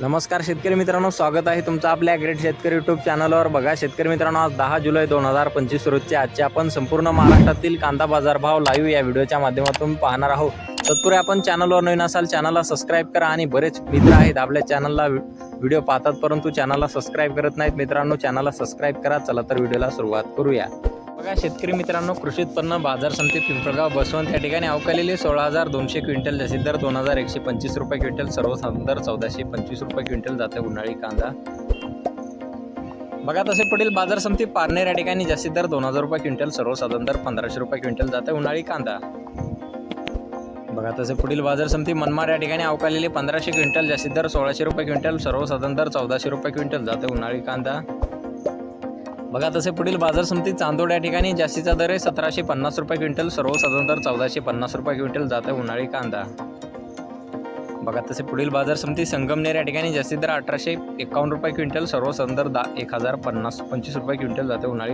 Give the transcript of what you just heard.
नमस्कार शेतकरी मित्रांनो स्वागत आहे तुमचं आपल्या ग्रेट शेतकरी युट्यूब चॅनलवर बघा शेतकरी मित्रांनो आज दहा जुलै दोन हजार पंचवीस रोजचे आजचे आपण संपूर्ण महाराष्ट्रातील कांदा बाजारभाव लाईव्ह या व्हिडिओच्या माध्यमातून पाहणार आहोत. तत्पूर्वी आपण चॅनलवर नवीन असाल चॅनलला सबस्क्राईब करा आणि बरेच मित्र आहेत आपल्या चॅनलला व्हिडिओ पाहतात परंतु चॅनलला सबस्क्राईब करत नाहीत. मित्रांनो चॅनलला सबस्क्राईब करा चला तर व्हिडिओला सुरुवात करूया. बघा शेतकरी मित्रांनो कृषी उत्पन्न बाजार समिती पिंपळगाव बसवंत या ठिकाणी अवकलेली सोळा हजार दोनशे क्विंटल जसे दर दोन हजार एकशे पंचवीस रुपये क्विंटल सर्वसाधारण दर चौदाशे पंचवीस रुपये क्विंटल जाते उन्हाळी कांदा. बघा तसे पुढील बाजार समिती पारनेर या ठिकाणी जास्तीत दर दोन हजार रुपये क्विंटल सर्वसाधारण दर पंधराशे रुपये क्विंटल जाते उन्हाळी कांदा. बघा तसे पुढील बाजार समिती मनमाड या ठिकाणी अवकालेली पंधराशे क्विंटल जास्तीत दर सोळाशे रुपये क्विंटल सर्वसाधारण दर चौदाशे रुपये क्विंटल जाते उन्हाळी कांदा. बघा तसे पुढील बाजार समिती चांदोड या ठिकाणी. जास्तीचा दर आहे सतराशे पन्नास रुपये क्विंटल सर्वसाधारण दर चौदाशे पन्नास रुपये क्विंटल जात आहे उन्हाळी कांदा. बघा तसे पुढील बाजार समिती संगमनेर या ठिकाणी. जास्तीत दर अठराशे एकावन्न रुपये क्विंटल सर्वसाधारण दर दा एक हजार पन्नास पंचवीस रुपये क्विंटल जाते उन्हाळी